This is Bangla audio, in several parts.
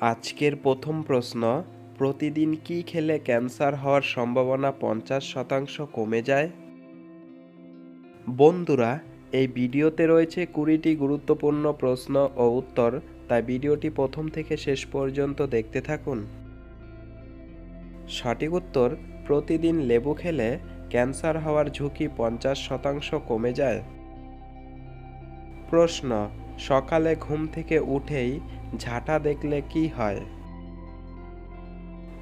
আজকের প্রথম প্রশ্ন, প্রতিদিন কি খেলে ক্যান্সার হওয়ার সম্ভাবনা পঞ্চাশ শতাংশ কমে যায়? বন্ধুরা, এই ভিডিওতে রয়েছে কুড়িটি গুরুত্বপূর্ণ প্রশ্ন ও উত্তর, তাই ভিডিওটি প্রথম থেকে শেষ পর্যন্ত দেখতে থাকুন। সঠিক উত্তর, প্রতিদিন লেবু খেলে ক্যান্সার হওয়ার ঝুঁকি পঞ্চাশ শতাংশ কমে যায়। প্রশ্ন, সকালে ঘুম থেকে উঠেই ঝাঁটা দেখলে কি হয়?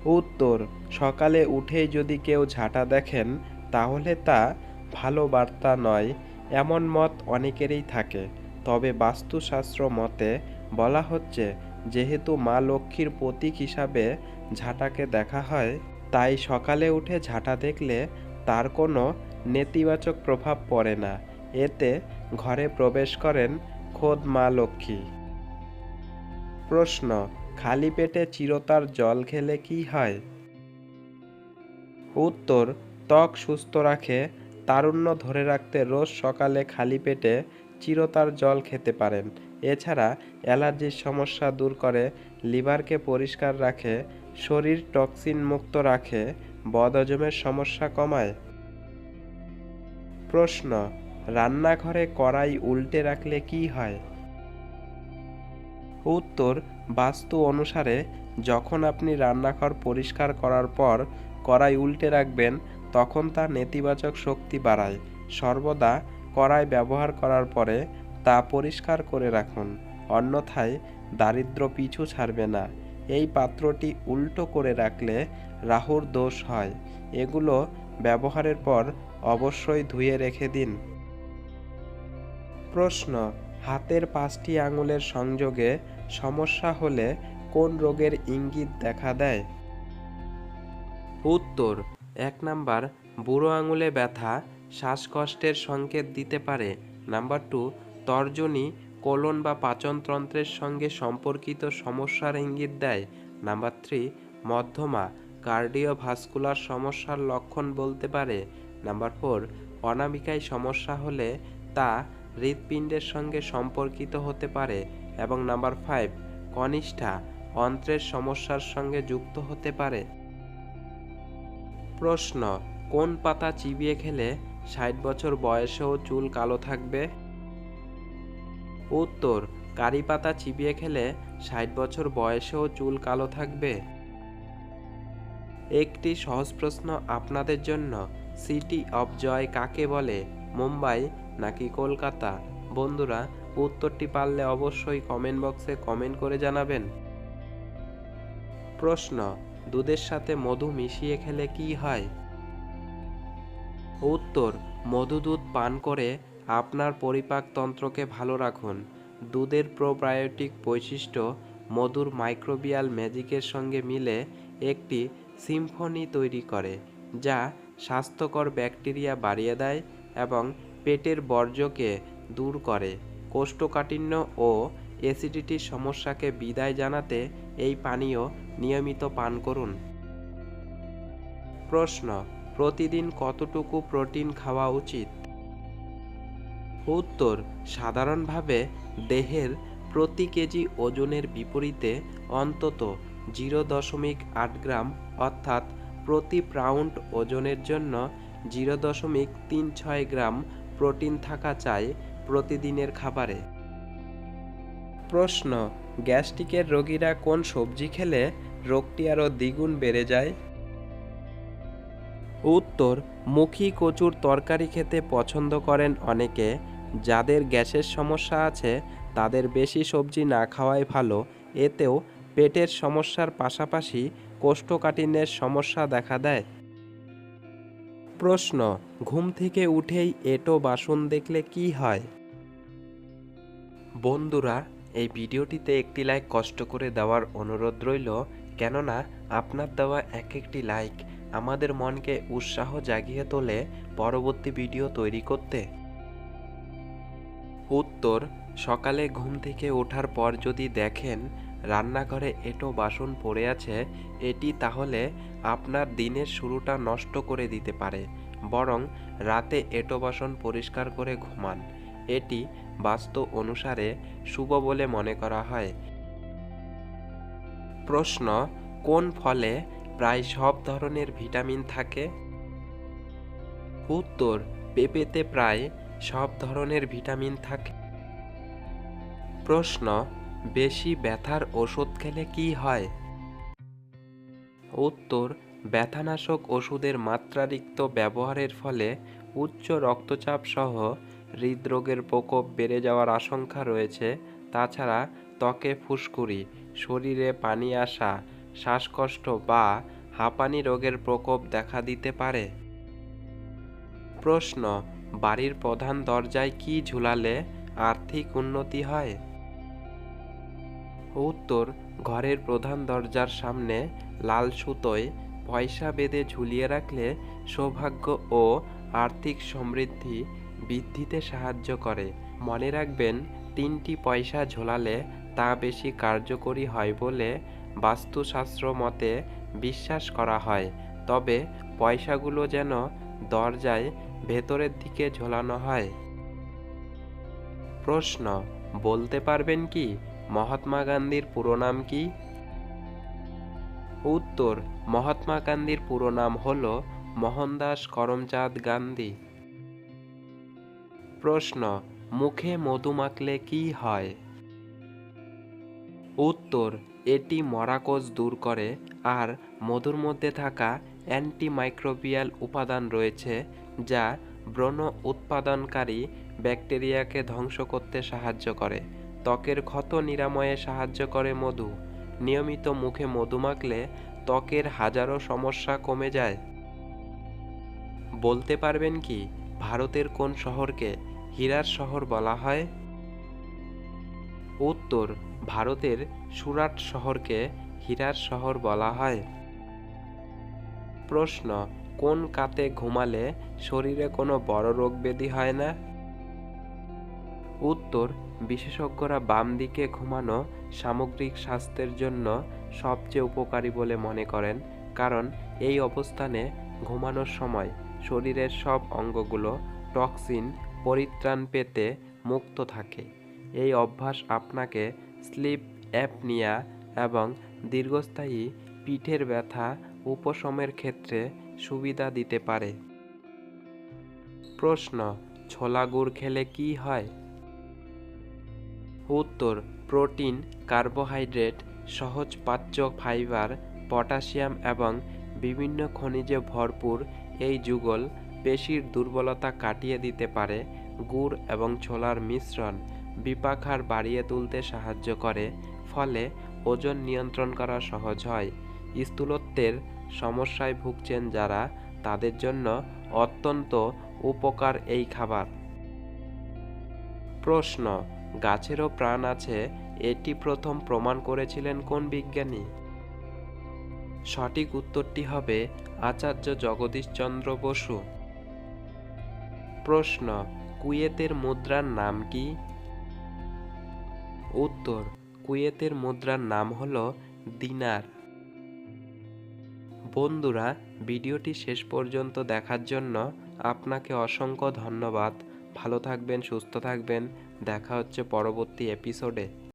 উত্তর, সকালে উঠেই যদি কেউ ঝাঁটা দেখেন, তাহলে তা ভালো বার্তা নয়, এমন মত অনেকেরই থাকে। তবে বাস্তুশাস্ত্র মতে বলা হচ্ছে, যেহেতু মা লক্ষ্মীর প্রতীক হিসাবে ঝাঁটাকে দেখা হয়, তাই সকালে উঠে ঝাঁটা দেখলে তার কোনো নেতিবাচক প্রভাব পড়ে না। এতে ঘরে প্রবেশ করেন খোদ মা লক্ষ্মী। প্রশ্ন, খালি পেটে চিরতার জল খেলে কি হয়? উত্তর, ত্বক সুস্থ রাখে, তারুণ্য ধরে রাখতে রোজ সকালে খালি পেটে চিরতার জল খেতে পারেন। এছাড়া অ্যালার্জির সমস্যা দূর করে, লিভারকে পরিষ্কার রাখে, শরীর টক্সিন মুক্ত রাখে, বদহজমের সমস্যা কমায়। প্রশ্ন, রান্নাঘরে কড়াই উল্টে রাখলে কি হয়? উত্তর, বাস্তু অনুসারে, যখন আপনি রান্নাঘর পরিষ্কার করার পর কড়াই উল্টে রাখবেন, তখন তা নেতিবাচক শক্তি বাড়ায়। সর্বদা কড়াই ব্যবহার করার পরে তা পরিষ্কার করে রাখুন, অন্যথায় দারিদ্র পিছু ছাড়বে না। এই পাত্রটি উল্টো করে রাখলে রাহুর দোষ হয়। এগুলো ব্যবহারের পর অবশ্যই ধুয়ে রেখে দিন। প্রশ্ন হাতের পাঁচটি আঙুলের সংযোগে সমস্যা হলে কোন রোগের ইঙ্গিত দেখা দেয়? উত্তর, এক নাম্বার, বুড়ো আঙুলে ব্যথা শ্বাসকষ্টের সংকেত দিতে পারে। নাম্বার টু, তর্জনী, কোলন বা পাচনতন্ত্রের সঙ্গে সম্পর্কিত সমস্যার ইঙ্গিত দেয়। নাম্বার থ্রি, মধ্যমা, কার্ডিওভাস্কুলার সমস্যার লক্ষণ বলতে পারে। নাম্বার ফোর, অনামিকায় সমস্যা হলে তা হৃৎপিণ্ডের সঙ্গে সম্পর্কিত হতে পারে এবং নাম্বার ফাইভ, কনিষ্ঠা, অন্ত্রের সমস্যার সঙ্গে যুক্ত হতে পারে। প্রশ্ন, কোন পাতা চিবিয়ে খেলে ষাট বছর বয়সেও চুল কালো থাকবে? উত্তর, কারি পাতা চিবিয়ে খেলে ষাট বছর বয়সেও চুল কালো থাকবে? একটি সহজ প্রশ্ন আপনাদের জন্য, সিটি অফ জয় কাকে বলে? মুম্বাই নাকি কলকাতা? বন্ধুরা, উত্তরটি পারলে অবশ্যই কমেন্ট বক্সে কমেন্ট করে জানাবেন। প্রশ্ন, দুধের সাথে মধু মিশিয়ে খেলে কি হয়? উত্তর, মধু দুধ পান করে আপনার পরিপাকতন্ত্রকে ভালো রাখুন। দুধের প্রোবায়োটিক বৈশিষ্ট্য মধুর মাইক্রোবিয়াল ম্যাজিকের সঙ্গে মিলে একটি সিম্ফনি তৈরি করে, যা স্বাস্থ্যকর ব্যাকটেরিয়া বাড়িয়ে দেয় এবং পেটের বর্জ্যকে দূর করে, কোষ্ঠকাঠিন্য ও অ্যাসিডিটির সমস্যাকে বিদায় জানাতে এই পানীয় নিয়মিত পান করুন। প্রশ্ন, প্রতিদিন কতটুকু প্রোটিন খাওয়া উচিত? উত্তর, সাধারণভাবে দেহের প্রতি কেজি ওজনের বিপরীতে অন্তত জিরো দশমিক আট গ্রাম অর্থাৎ প্রতি পাউন্ড ওজনের জন্য জিরো দশমিক তিন ছয় গ্রাম প্রোটিন থাকা চাই প্রতিদিনের খাবারে। প্রশ্ন, গ্যাস্ট্রিকের রোগীরা কোন সবজি খেলে রোগটি আরও দ্বিগুণ বেড়ে যায়? উত্তর, মুখী কচুর তরকারি খেতে পছন্দ করেন অনেকে। যাদের গ্যাসের সমস্যা আছে, তাদের বেশি সবজি না খাওয়াই ভালো। এতেও পেটের সমস্যার পাশাপাশি কোষ্ঠকাঠিন্যের সমস্যা দেখা দেয়। প্রশ্ন, ঘুম থেকে উঠেই এটো বাসন দেখলে কি হয়? বন্ধুরা, এই ভিডিওটিতে একটি লাইক কষ্ট করে দেওয়ার অনুরোধ রইল, কেননা আপনার দেওয়া এক একটি লাইক আমাদের মনকে উৎসাহ জাগিয়ে তোলে পরবর্তী ভিডিও তৈরি করতে। উত্তর, সকালে ঘুম থেকে ওঠার পর যদি দেখেন রান্নাঘরে এটো বাসন পড়ে আছে, এটি তাহলে আপনার দিনের শুরুটা নষ্ট করে দিতে পারে। বরং রাতে এটো বাসন পরিষ্কার করে ঘুমান। এটি বাস্তু অনুসারে শুভ বলে মনে করা হয়। প্রশ্ন, কোন ফলে প্রায় সব ধরনের ভিটামিন থাকে? উত্তর, পেঁপেতে প্রায় সব ধরনের ভিটামিন থাকে। প্রশ্ন বেশি ব্যথার ওষুধ খেলে কি হয়? উত্তর, ব্যথানাশক ওষুধের মাত্রাতিরিক্ত ব্যবহারের ফলে উচ্চ রক্তচাপ সহ হৃদরোগের প্রকোপ বেড়ে যাওয়ার আশঙ্কা রয়েছে। তাছাড়া ত্বকে ফুসকুড়ি, শরীরে পানি আসা, শ্বাসকষ্ট বা হাঁপানি রোগের প্রকোপ দেখা দিতে পারে। প্রশ্ন, বাড়ির প্রধান দরজায় কি ঝুলালে আর্থিক উন্নতি হয়? উত্তর, ঘরের প্রধান দরজার সামনে লাল সুতোয় পয়সা বেঁধে ঝুলিয়ে রাখলে সৌভাগ্য ও আর্থিক সমৃদ্ধি বৃদ্ধিতে সাহায্য করে। মনে রাখবেন, তিনটি পয়সা ঝোলালে তা বেশি কার্যকরী হয় বলে বাস্তুশাস্ত্র মতে বিশ্বাস করা হয়। তবে পয়সাগুলো যেন দরজায় ভেতরের দিকে ঝোলানো হয়। প্রশ্ন, বলতে পারবেন কি? মহাত্মা গান্ধীর পুরো নাম কি? উত্তর, মহাত্মা গান্ধীর পুরো নাম হল মোহনদাস করমচাঁদ গান্ধী। প্রশ্ন, মুখে মধু মাখলে কি হয়? উত্তর, এটি মরাকোষ দূর করে আর মধুর মধ্যে থাকা অ্যান্টিমাইক্রোবিয়াল উপাদান রয়েছে যা ব্রণ উৎপাদনকারী ব্যাকটেরিয়াকে ধ্বংস করতে সাহায্য করে। ত্বকের ক্ষত নিরাময়ে সাহায্য করে মধু। নিয়মিত মুখে মধু মাখলে ত্বকের হাজারো সমস্যা কমে যায়। বলতে পারবেন কি, ভারতের কোন শহরকে হীরার শহর বলা হয়? উত্তর, ভারতের সুরাট শহরকে হীরার শহর বলা হয়। প্রশ্ন, কোন কাতে ঘুমালে শরীরে কোনো বড় রোগ ব্যাধি হয় না? উত্তর বিশেষজ্ঞরা বাম দিকে ঘুমানো সামগ্রিক স্বাস্থ্যের জন্য সবচেয়ে উপকারী বলে মনে করেন, কারণ এই অবস্থানে ঘুমানোর সময় শরীরের সব অঙ্গগুলো টক্সিন, পরিত্রাণ পেতে মুক্ত থাকে। এই অভ্যাস আপনাকে স্লিপ, অ্যাপনিয়া এবং দীর্ঘস্থায়ী পিঠের ব্যথা, উপশমের ক্ষেত্রে সুবিধা দিতে পারে। প্রশ্ন, ছোলা গুড় খেলে কি হয়? উত্তর, প্রোটিন, কার্বোহাইড্রেট, সহজ পাচ্য ফাইবার, পটাশিয়াম এবং বিভিন্ন খনিজে ভরপুর এই যুগল পেশির দুর্বলতা কাটিয়ে দিতে পারে, গুড় এবং ছোলার মিশ্রণ বিপাকহার বাড়িয়ে তুলতে সাহায্য করে, ফলে ওজন নিয়ন্ত্রণ করা সহজ হয়। স্থূলত্বের সমস্যায় ভুগছেন যারা, তাদের জন্য অত্যন্ত উপকার এই খাবার। প্রশ্ন গাছেরও প্রাণ আছে, এটি প্রথম প্রমাণ করেছিলেন কোন বিজ্ঞানী? সঠিক উত্তরটি হবে আচার্য জগদীশচন্দ্র বসু। প্রশ্ন, কুয়েতের মুদ্রার নাম কি? উত্তর, কুয়েতের মুদ্রার নাম হল দিনার। বন্ধুরা, ভিডিওটি শেষ পর্যন্ত দেখার জন্য আপনাকে অসংখ্য ধন্যবাদ। ভালো থাকবেন সুস্থ থাকবেন। দেখা হচ্ছে পরবর্তী এপিসোডে